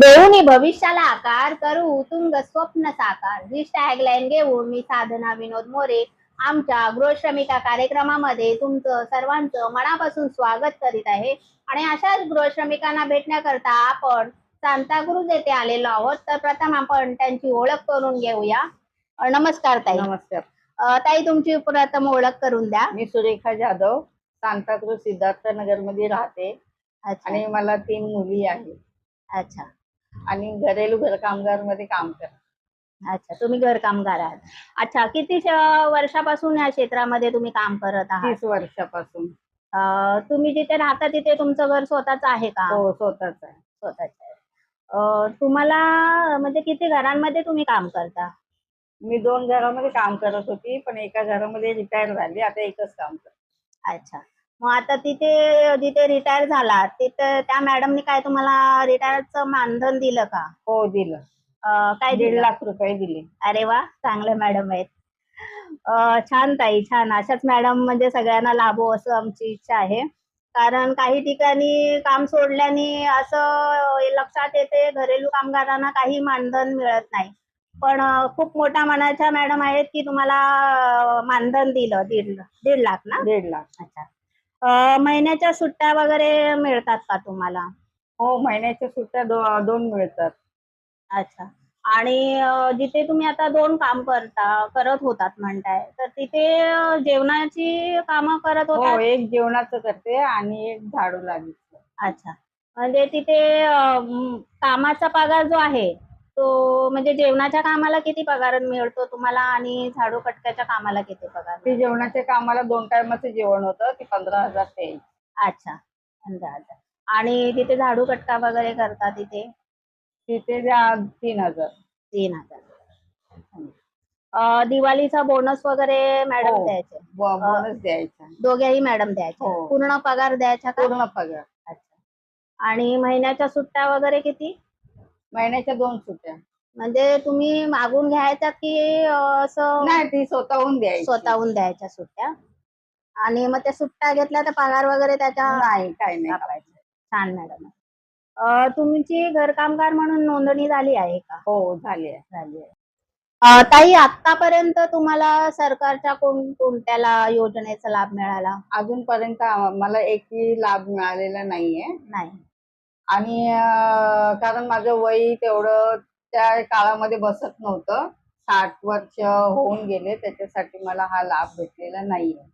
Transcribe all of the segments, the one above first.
देऊनी भविष्याला आकार करू उतुंग स्वप्न साकार. ही टॅगलाईन घेऊन मी साधना विनोद मोरे आमच्या गृहश्रमिका कार्यक्रमामध्ये तुमचं सर्वांचं मनापासून स्वागत करीत आहे. आणि अशाच गृहश्रमिकांना भेटण्याकरता आपण सांताक्रूज येथे आलेलो आहोत. तर प्रथम आपण त्यांची ओळख करून घेऊया. नमस्कार ताई. नमस्कार. अ, ताई तुमची प्रथम ओळख करून द्या. मी सुरेखा जाधव सांताक्रूज सिद्धार्थनगरमध्ये राहते. आणि मला तीन मुली आहेत. अच्छा. आणि घरेलू घरकामगारमध्ये काम करते अच्छा तुम्ही घर कामगार आहात. अच्छा किती श- वर्षापासून या क्षेत्रामध्ये तुम्ही काम करत आहात? तीस वर्षापासून. अं, तुम्ही जिथे राहता तिथे तुमचं घर स्वतःच आहे का? हो स्वतःच आहे. स्वतःच आहे. अं, तुम्हाला म्हणजे किती घरांमध्ये तुम्ही काम करता? मी दोन घरामध्ये काम करत होती पण एका घरामध्ये रिटायर झाली आता एकच काम करते. अच्छा. मग आता तिथे जिथे रिटायर झाला तिथे त्या मॅडमनी काय तुम्हाला रिटायरचं मानधन दिलं का? हो दिलं. अं, काय दीड दिलं? लाख रुपये दिले. अरे वा चांगले मॅडम आहेत. अं, छान ताई छान. अशाच मॅडम म्हणजे सगळ्यांना लाभो असं आमची इच्छा आहे. कारण काही ठिकाणी काम सोडल्याने असं लक्षात येते घरेलू कामगारांना काही मानधन मिळत नाही. पण अं, खूप मोठ्या मनाच्या मॅडम आहेत की तुम्हाला अं, मानधन दिलं दीड दीड लाख ना? दीड लाख. अच्छा. महिन्याच्या सुट्ट्या वगैरे मिळतात का तुम्हाला? हो महिन्याच्या सुट्ट्या दो- दोन मिळतात. अच्छा. आणि अं, जिथे तुम्ही आता दोन काम करता करत होतात म्हणताय तर तिथे अं, जेवणाची कामं करत हो होतात? एक जेवणाचं करते आणि एक झाडू लागली अच्छा. म्हणजे तिथे अं, कामाचा पगार जो आहे तो म्हणजे जेवणाच्या कामाला किती पगार मिळतो तुम्हाला आणि झाडू कटक्याच्या कामाला किती पगार ते जेवणाच्या कामाला दोन टायमाचं जेवण होतं ते पंधरा हजार ते. अच्छा पंधरा हजार. आणि तिथे झाडू कटका वगैरे करता तिथे? तिथे द्या तीन हजार. तीन हजार. अं, दिवाळीचा बोनस वगैरे मॅडम हो. द्यायचे? ब- बोनस द्यायचा. दोघेही मॅडम द्यायच्या हो. पूर्ण पगार द्यायचा का? पूर्ण पगार. अच्छा. आणि महिन्याच्या सुट्ट्या वगैरे किती? महिन्याच्या दोन सुट्ट्या म्हणजे तुम्ही मागून घ्यायच्या की असं नाही ती स्वतःहून द्यायची. स्वतःहून द्यायच्या सुट्ट्या आणि मग त्या सुट्ट्या घेतल्या तर पगार वगैरे त्याच्या नाही काय नाही. छान मॅडम. तुमची घरकामगार म्हणून नोंदणी झाली आहे का? हो झाली आहे. झाली आहे. अं, ताई आतापर्यंत तुम्हाला सरकारच्या कोण कोणत्याला योजनेचा लाभ मिळाला? अजूनपर्यंत आम- मला एकही लाभ मिळालेला नाहीये. नाही. आणि कारण माझं वय तेवढं त्या काळामध्ये बसत नव्हतं. साठ वर्ष होऊन गेले त्याच्यासाठी मला हा लाभ भेटलेला नाहीये.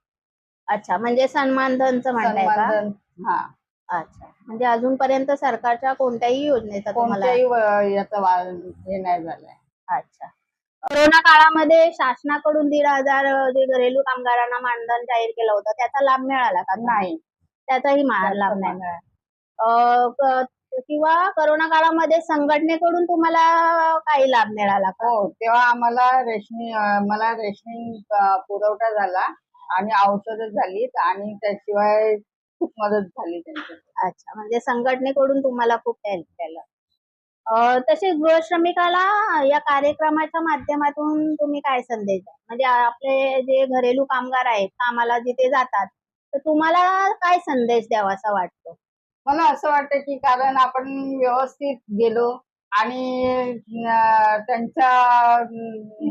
अच्छा म्हणजे सन्मान धनचं म्हणताय का? सन्मानधन हा. अच्छा म्हणजे अजूनपर्यंत सरकारच्या कोणत्याही योजनेचा तुम्हाला कोणत्याही व- याचा वा- हे नाही झालाय. अच्छा. कोरोना काळामध्ये शासनाकडून दीड हजार अं, जे घरेलू कामगारांना मानधन जाहीर केलं होतं त्याचा लाभ मिळाला का तुम्हाला? नाही. त्याचाही मा- त्याचा लाभ नाही. मिळाला. किंवा कोरोना काळामध्ये संघटनेकडून तुम्हाला काही लाभ मिळाला का? हो तेव्हा आम्हाला रेशनिंग अं, मला रेशनिंग पुरवठा झाला आणि औषधं झाली आणि त्याशिवाय खूप मदत झाली त्यांची. अच्छा म्हणजे संघटनेकडून तुम्हाला खूप हेल्प केलं. तसेच गृहश्रमिकाला या कार्यक्रमाच्या माध्यमातून तुम्ही काय संदेश द्या म्हणजे आपले जे घरेलू कामगार आहेत कामाला जिथे जातात तर तुम्हाला काय संदेश द्यावा असा वाटतो? मला असं वाटतं की कारण आपण व्यवस्थित गेलो आणि त्यांच्या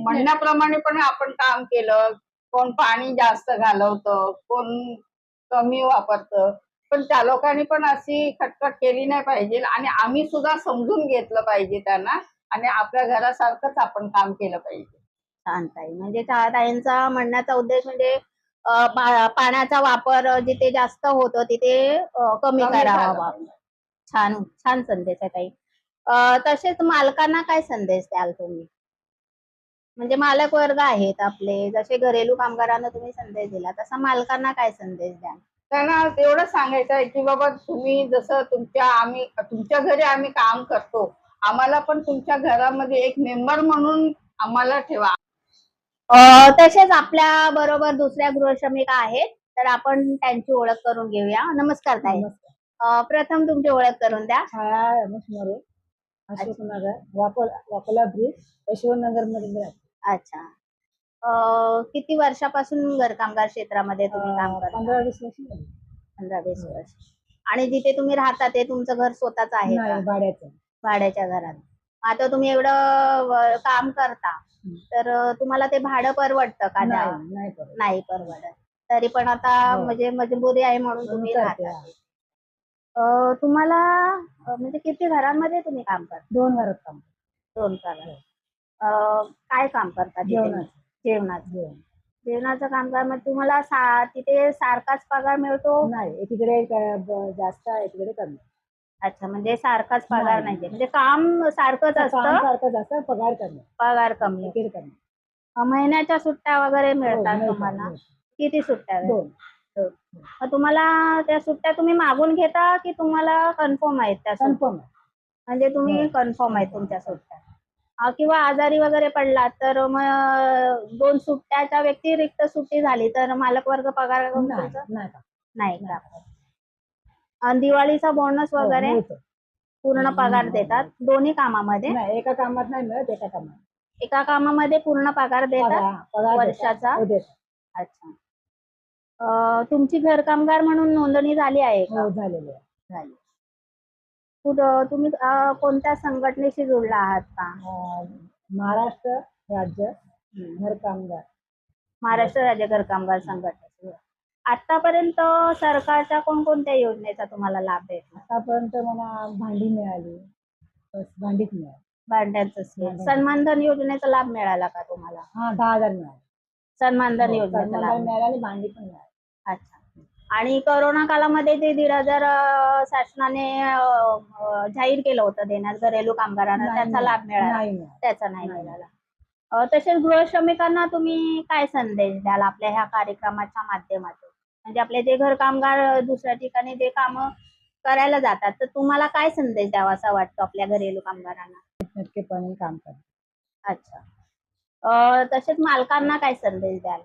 म्हणण्याप्रमाणे पण आपण काम केलं. कोण पाणी जास्त घालवतं कोण कमी वापरतं. पण त्या लोकांनी पण अशी खटखट केली नाही पाहिजे आणि आम्ही सुद्धा समजून घेतलं पाहिजे त्यांना आणि आपल्या घरासारखंच आपण काम केलं पाहिजे. छान ताई. म्हणजे त्या ताईंचा म्हणण्याचा उद्देश म्हणजे पाण्याचा वापर जिथे जास्त होतो तिथे कमी करावा. छान छान संदेश आहे ताई. तसेच मालकांना काय संदेश द्याल तुम्ही? म्हणजे मालक वर्ग आहेत आपले जसे घरेलू कामगारांना तुम्ही संदेश दिला तसा मालकांना काय संदेश द्याल? त्यांना एवढं सांगायचं आहे की बाबा तुम्ही जसं तुमच्या आम्ही तुमच्या घरी आम्ही काम करतो आम्हाला पण तुमच्या घरामध्ये एक मेंबर म्हणून आम्हाला ठेवा. तसेच आपल्या बरोबर दुसऱ्या गृहश्रमिका आहेत तर आपण त्यांची ओळख करून घेऊया. नमस्कार ताई. प्रथम तुमची ओळख करून द्या. छाया रमेश मोरे अशोकनगर वाकोल वाकोला ब्रिज यशवंतनगरमध्ये. अच्छा. अं, किती वर्षापासून घरकामगार क्षेत्रामध्ये तुम्ही काम करता? पंधरा वीस वर्ष झाली. पंधरा वीस वर्ष. आणि जिथे तुम्ही राहता ते तुमचं घर स्वतःच आहे का? नाही भाड्याचं. भाड्याच्या घरात. आता तुम्ही एवढं काम करता. तर तुम्हाला ते भाडं परवडतं का? नाही नाही परवडत तरी पण आता हो. म्हणजे मजबुरी आहे म्हणून तुम्ही राहता तुम्हाला म्हणजे किती घरांमध्ये तुम्ही काम करता दोन घरात काम दोन घरात अं, काय काम करता? जेवणाचं. जेवणाचं जेवण. जेवणाचं काम कर मग तुम्हाला सा- तिथे सारखाच पगार मिळतो नाही ब- जास्त आहे एकीकडे कमी अच्छा म्हणजे सारखाच पगार नाही. नाहीये. म्हणजे काम सारखंच असतं? पगार कमी. पगार कमी. एकीकडे कमी. अं, महिन्याच्या सुट्ट्या वगैरे हो, मिळतात मिळतात, तुम्हाला. किती सुट्ट्या आहेत? दोन. मग तुम्हाला त्या सुट्ट्या तुम्ही मागून घेता की तुम्हाला कन्फर्म आहेत त्या सुट्ट्या? कन्फर्म आहे. म्हणजे तुम्ही हो. कन्फर्म आहेत तुमच्या सुट्ट्या. अं, किंवा आजारी वगैरे पडला तर मग दोन सुट्ट्याच्या व्यतिरिक्त सुट्टी झाली तर मालक वर्ग पगार नाही तुमचा? नाही का? नाही का? आणि दिवाळीचा बोनस हो, वगैरे मिळतो. पूर्ण पगार. देतात दोन्ही कामामध्ये नाही एका कामात नाही मिळत एका कामात एका कामामध्ये पूर्ण पगार देतात पगार पगार देतात. वर्षाचा? हो, देतात. अच्छा अं, तुमची घरकामगार म्हणून नोंदणी झाली आहे का हो झालेले आहे. झाली कुठं तुम्ही अं, कोणत्या संघटनेशी जुळला आहात का अं, महाराष्ट्र राज्य घर कामगार महाराष्ट्र राज्य घरकामगार संघटनेशी आतापर्यंत सरकारच्या कोणकोणत्या योजनेचा तुम्हाला लाभ भेटला? आतापर्यंत मला भांडी मिळाली. बस भांडीच मिळाली. भांड्यांचं स्कीम भांड्यांचं. सन्मान धन योजनेचा लाभ मिळाला का तुम्हाला? हा दहा हजार मिळाले. सन्मान धन हो, योजनेचा सन्मान लाभ. मिळाला आणि भांडी पण मिळाली. अच्छा. आणि करोना कालामध्ये ते दीड हजार अं, शासनाने अं, अं, जाहीर केलं होतं देण्यास घरेलू कामगारांना नाही त्याचा लाभ मिळाला. नाही मिळाला. त्याचा नाही नाही. मिळाला. अं, तसेच गृहश्रमिकांना तुम्ही काय संदेश द्याल आपल्या ह्या कार्यक्रमाच्या माध्यमातून? म्हणजे आपले जे घर कामगार दुसऱ्या ठिकाणी जे काम करायला जातात तर तुम्हाला काय संदेश द्यावा असा वाटतो आपल्या घरेलू कामगारांना? नक्कीपणे काम करतात अच्छा. तसेच मालकांना काय संदेश द्याल?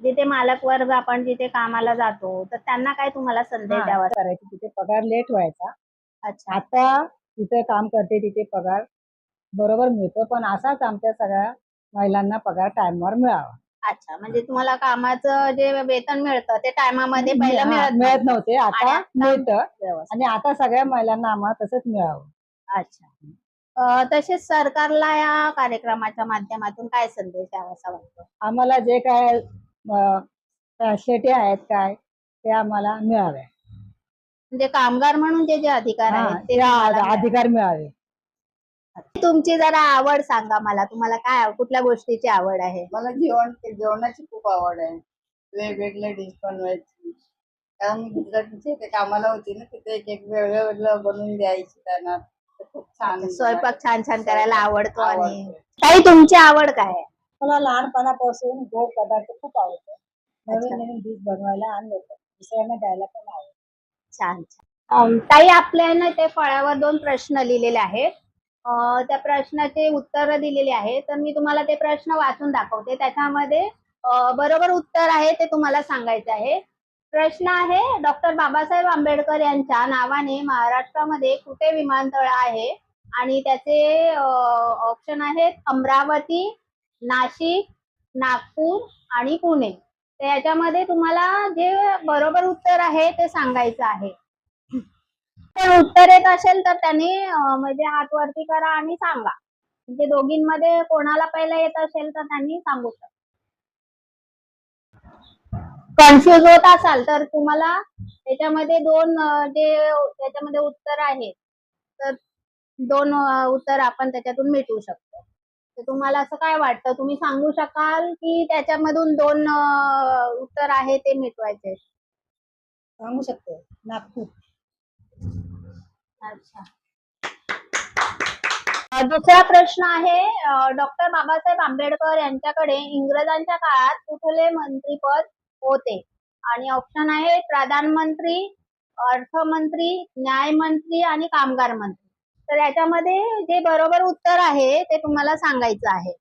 जिथे मालक वर्ग आपण जिथे कामाला जातो तर त्यांना काय तुम्हाला संदेश द्यावा? करायची. तिथे पगार लेट व्हायचा. अच्छा. आता तिथे काम करते तिथे पगार बरोबर मिळतो पण असाच आमच्या सगळ्या महिलांना पगार टाइमवर मिळावा. अच्छा म्हणजे तुम्हाला कामाचं जे वेतन मिळतं ते टायमामध्ये पहिलं मिळत मिळत नव्हते. आता मिळतं. व्यवस्थित. आणि आता सगळ्या महिलांना आम्हाला तसंच मिळावं. अच्छा. अं, तसेच सरकारला या कार्यक्रमाच्या माध्यमातून काय संदेश द्यावा असा वाटतो? आम्हाला जे काय फॅसिलिटी आहेत काय ते आम्हाला मिळावे. म्हणजे कामगार म्हणून जे जे अधिकार हा, आहेत ते ते तुम्हाला आ- मिळावे. अधिकार मिळावे. तुमची जरा आवड सांगा मला. तुम्हाला काय कुठल्या गोष्टीची आवड आहे? मला जेवण जेवणाची खूप आवड आहे. वेगवेगळे डिश बनवायची. कारण ते कामाला होती ना तिथे एक एक वेगळं वेगळं बनवून द्यायची त्यांना. ते खूप छान स्वयंपाक छान छान करायला आवडतो आणि आवडतो. ताई तुमची आवड काय आहे? मला लहानपणापासून गोड पदार्थ खूप आवडतात नवीन. नवीन डिश बनवायला आणि दुसऱ्यांना द्यायला पण आवडतं. छान छान. अम, ताई आपल्या ना ते फळ्यावर दोन प्रश्न लिहिलेले आहेत. त्या प्रश्नाचे उत्तर दिलेले आहे. तर मी तुम्हाला ते प्रश्न वाचून दाखवते. त्याच्यामध्ये बरोबर उत्तर आहे ते तुम्हाला सांगायचं आहे. प्रश्न आहे डॉक्टर बाबासाहेब आंबेडकर यांच्या नावाने महाराष्ट्रामध्ये कुठे विमानतळ आहे? आणि त्याचे ऑप्शन आहेत अमरावती नाशिक नागपूर आणि पुणे. तर याच्यामध्ये तुम्हाला जे बरोबर उत्तर आहे ते सांगायचं आहे. ते उत्तर येत असेल तर त्यांनी म्हणजे हात वरती करा आणि सांगा. म्हणजे दोघींमध्ये कोणाला पहिला येत असेल तर त्यांनी सांगू शकता. कन्फ्युज होत असाल तर तुम्हाला त्याच्यामध्ये दोन जे त्याच्यामध्ये उत्तर आहेत तर दोन उत्तर आपण त्याच्यातून मिटवू शकतो. तर तुम्हाला असं काय वाटतं? तुम्ही सांगू शकाल की त्याच्यामधून दोन उत्तर आहे ते मिटवायचे? सांगू शकतो. नागपूर. अच्छा. दुसरा प्रश्न आहे डॉक्टर बाबासाहेब आंबेडकर यांच्याकडे इंग्रजांच्या काळात कुठले मंत्रीपद होते? आणि ऑप्शन आहे प्रधानमंत्री अर्थमंत्री न्यायमंत्री आणि कामगार मंत्री. तर याच्यामध्ये जे बरोबर उत्तर आहे ते तुम्हाला सांगायचं आहे.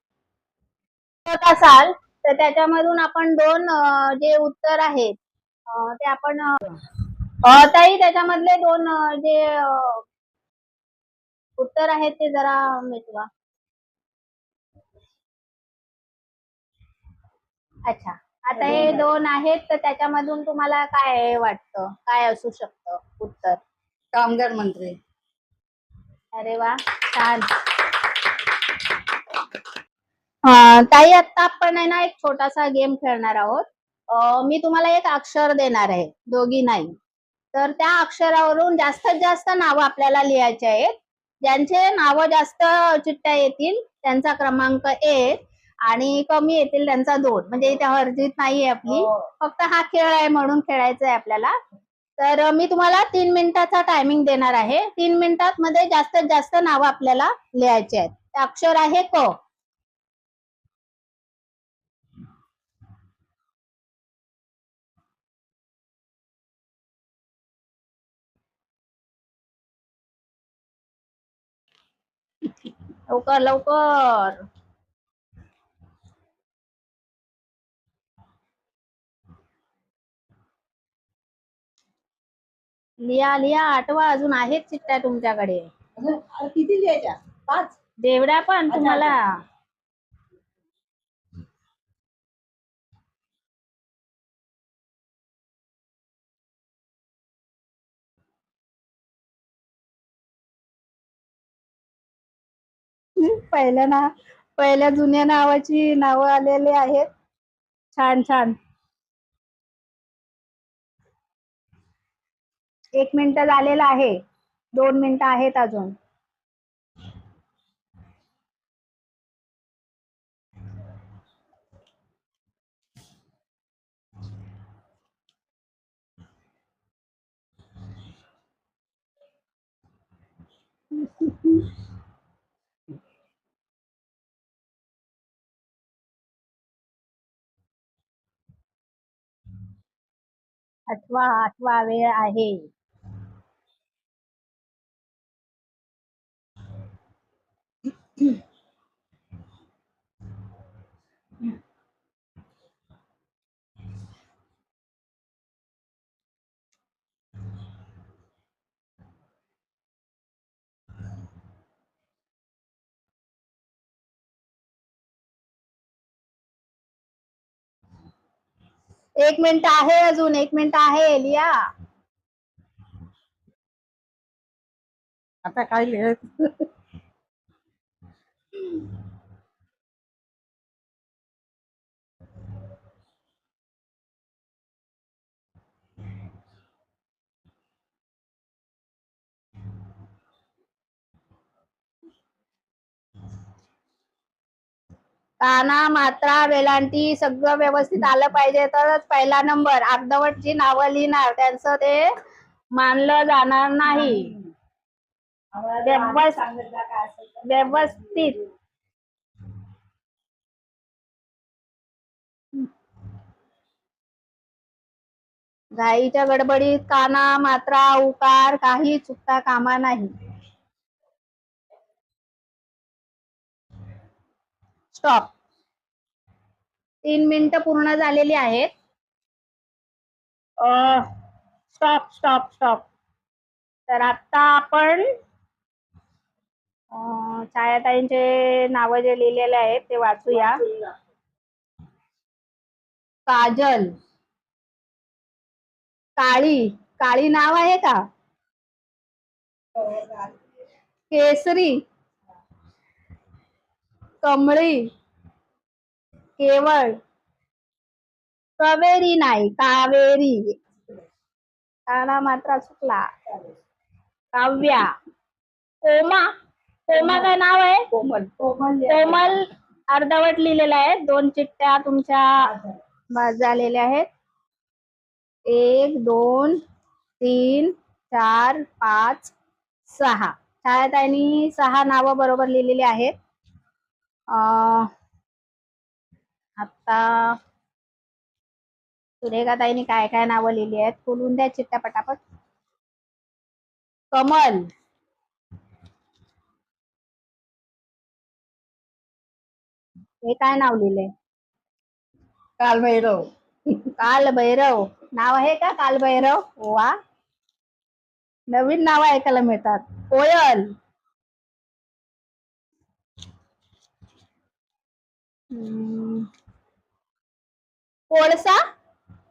होत असाल तर त्याच्यामधून आपण दोन जे उत्तर आहेत ते आपण ताई त्याच्यामधले दोन जे उत्तर आहेत ते जरा मिटवा. अच्छा. आता हे दोन आहेत. तर त्याच्यामधून तुम्हाला काय वाटतं? काय असू शकतं? उत्तर. कामगार मंत्री. अरे वा छान. ताई आता आपण आहे ना एक छोटासा गेम खेळणार आहोत. मी तुम्हाला एक अक्षर देणार आहे. दोघी नाही. तर त्या अक्षरावरून जास्तीत जास्त नावं आपल्याला लिहायचे आहेत. ज्यांचे नावं जास्त चिठ्ठ्या येतील त्यांचा क्रमांक एक आणि कमी येतील त्यांचा दोन. म्हणजे इथे हरजीत नाहीये आपली. फक्त हा खेळ आहे म्हणून खेळायचा आहे आपल्याला. तर मी तुम्हाला तीन मिनिटाचा टायमिंग देणार आहे. तीन मिनिटात मध्ये जास्तीत जास्त नावं आपल्याला लिहायचे आहेत. ते अक्षर आहे क. लवकर लवकर. लिहा लिहा आठवा अजून आहेत चिठ्ठ्या तुमच्याकडे. किती लिहायच्या? पाच. जेवढ्या पण तुम्हाला. पहिल्या ना पहिल्या जुन्या नावाची नावं आलेली आहेत. छान छान. एक मिनिट झालेलं आहे. दोन मिनिटं आहेत अजून. आठवा आठवा वेळ आहे. एक मिनिट आहे अजून एक मिनिट आहे लिया आता काय लिहायचं? काना मात्रा वेलांटी सगळं व्यवस्थित आलं पाहिजे. तरच पहिला नंबर. अर्धवटची नावं लिहिणार. त्यांचं ते मानलं जाणार नाही. व्यवस्थित. गाईच्या गडबडीत काना मात्रा उकार काही चुकता कामा नाही. स्टॉप तीन मिनिटं पूर्ण झालेली आहेत. स्टॉप स्टॉप स्टॉप तर आता आपण अं, छायाताईंचे नाव जे लिहिलेले आहेत ते वाचूया. काजल. काळी. काळी नाव आहे का? केसरी. कमळी. केवळ. कावेरी नाही कावेरी. काना मात्रा चुकला. काव्या. कोमा. कोमा काय नाव आहे? कोमल. कोमल कोमल अर्धवट लिहिलेलं आहे. दोन चिठ्ठ्या तुमच्या बाद झालेल्या आहेत. एक दोन तीन चार पाच सहा. छायाताईंनी सहा नावं बरोबर लिहिलेली आहेत. आता सुरेखाताईंनी काय काय नावं लिहिली आहेत? बोलून द्या चिठ्ठ्या पटापट. कमल. हे काय नाव लिहिलंय? कालभैरव. काल भैरव नाव आहे का काल भैरव वा. नवीन नाव ऐकायला मिळतात. कोयल. कोळसा?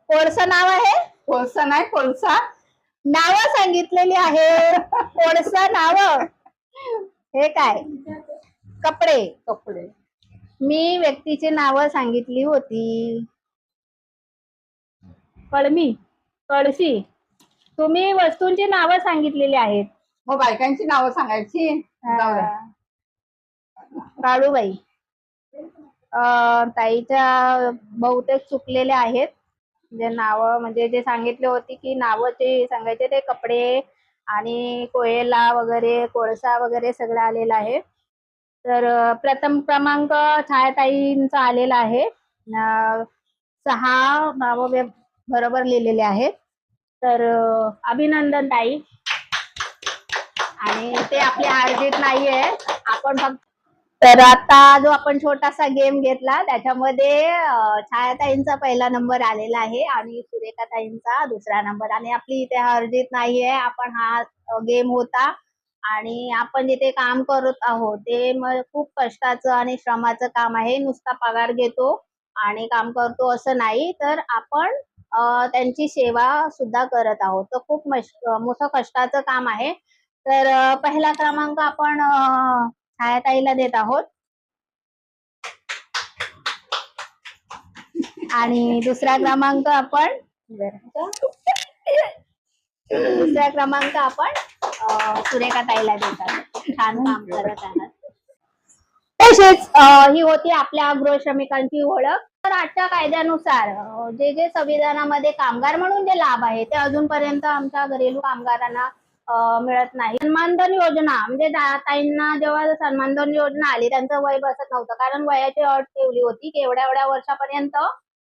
कोळसा नाव आहे? कोळसा नाही कोळसा. नाव सांगितलेली आहे कोळसा नाव. हे काय? कपडे. कपडे. मी व्यक्तीची नावं सांगितली होती. कळमी कळशी. तुम्ही वस्तूंची नावं सांगितलेली आहेत. मग बायकांची नावं सांगायची. जाऊ द्या. काळूबाई. ताईच्या बहुतेक चुकलेले आहेत. जे नाव म्हणजे जे सांगितले होते की नावं ते सांगायचे ते कपडे आणि कोयला वगैरे कोळसा वगैरे सगळं आलेलं आहे. तर प्रथम क्रमांक छायाताईंचा आलेला आहे. सहा नाव बरोबर लिहिलेले आहेत. तर अभिनंदन ताई. आणि ते आपले अर्जित नाहीये. आपण फक्त तर आता जो आपण छोटासा गेम घेतला त्याच्यामध्ये छायाताईंचा पहिला नंबर आलेला आहे आणि सुरेखा ताईंचा दुसरा नंबर. आणि आपली इथे हरजीत नाहीये आपण हा गेम होता आणि आपण जिथे काम करत आहोत ते मग खूप कष्टाचं आणि श्रमाचं काम आहे. नुसता पगार घेतो आणि काम करतो असं नाही तर आपण त्यांची सेवा सुद्धा करत आहोत. तर खूप मोठं कष्टाचं काम आहे. तर पहिला क्रमांक आपण छायाताईला देत आहोत. आणि दुसरा क्रमांक आपण दुसरा क्रमांक आपण सुरेखा ताईला देत आहोत. छान काम करत आहात. तसेच ही होती आपल्या गृहश्रमिकांची ओळख. तर आजच्या कायद्यानुसार जे जे संविधानामध्ये कामगार म्हणून जे लाभ आहे ते अजूनपर्यंत आमच्या घरेलू कामगारांना मिळत नाही. सन्मानधन योजना म्हणजे ताईंना जेव्हा सन्मानधन योजना आली त्यांचं वय बसत नव्हतं. कारण वयाची अट ठेवली होती की एवढ्या एवढ्या वर्षापर्यंत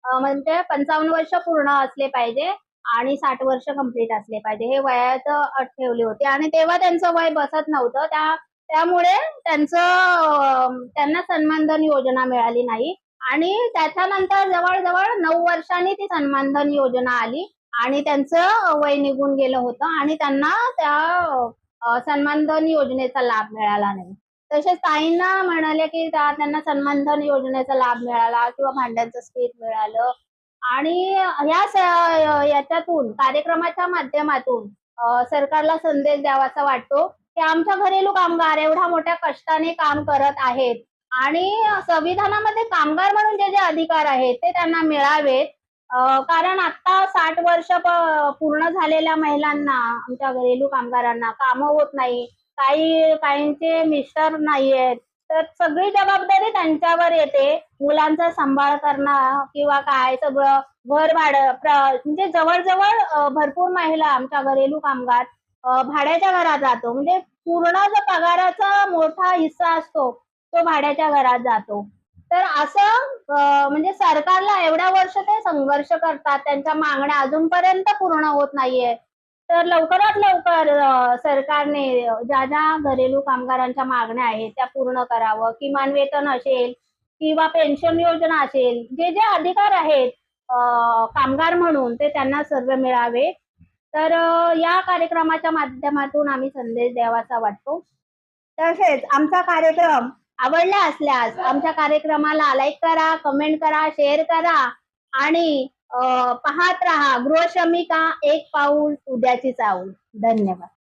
म्हणजे पंचावन्न वर्ष पूर्ण असले पाहिजे आणि साठ वर्ष कंप्लीट असले पाहिजे. हे वयाचं अट ठेवली होती. आणि तेव्हा त्यांचं वय बसत नव्हतं. त्या त्यामुळे त्यांचं त्यांना सन्मानधन योजना मिळाली नाही. आणि त्याच्यानंतर जवळजवळ नऊ वर्षांनी ती सन्मानधन योजना आली. आणि त्यांचं वय निघून गेलं होतं आणि त्यांना त्या सन्मानधन योजनेचा लाभ मिळाला नाही. तसेच ताईंना म्हणाले की त्यांना सन्मानधन योजनेचा लाभ मिळाला किंवा भांड्यांचं स्किट मिळालं. आणि ह्या याच्यातून कार्यक्रमाच्या माध्यमातून सरकारला संदेश द्यावासा वाटतो की आमच्या घरेलू कामगार एवढ्या मोठ्या कष्टाने काम करत आहेत आणि संविधानामध्ये कामगार म्हणून जे जे अधिकार आहेत ते त्यांना मिळावेत. कारण आता साठ वर्ष पूर्ण झालेल्या महिलांना आमच्या घरेलू कामगारांना कामं होत नाही. काही काहींचे मिस्टर नाहीयेत. तर सगळी जबाबदारी त्यांच्यावर येते. मुलांचा सांभाळ करणं किंवा काय सगळं घर भाड म्हणजे जवळजवळ भरपूर महिला आमच्या घरेलू कामगार भाड्याच्या घरात जातो. म्हणजे पूर्ण जो पगाराचा मोठा हिस्सा असतो तो भाड्याच्या घरात जातो. तर असं म्हणजे सरकारला एवढ्या वर्ष ते संघर्ष करतात त्यांच्या मागण्या अजूनपर्यंत पूर्ण होत नाहीये. तर लवकरात लवकर सरकारने ज्या ज्या घरेलू कामगारांच्या मागण्या आहेत त्या पूर्ण करावं. किमान वेतन असेल किंवा पेन्शन योजना असेल जे जे अधिकार आहेत कामगार म्हणून ते त्यांना सर्व मिळावे. तर या कार्यक्रमाच्या माध्यमातून आम्ही संदेश द्यावासा वाटतो. तसेच आमचा कार्यक्रम आवडल्या असल्यास आमच्या कार्यक्रमाला लाईक करा कमेंट करा शेअर करा आणि पाहत राहा गृहश्रमिका एक पाऊल उद्याची चाऊल धन्यवाद.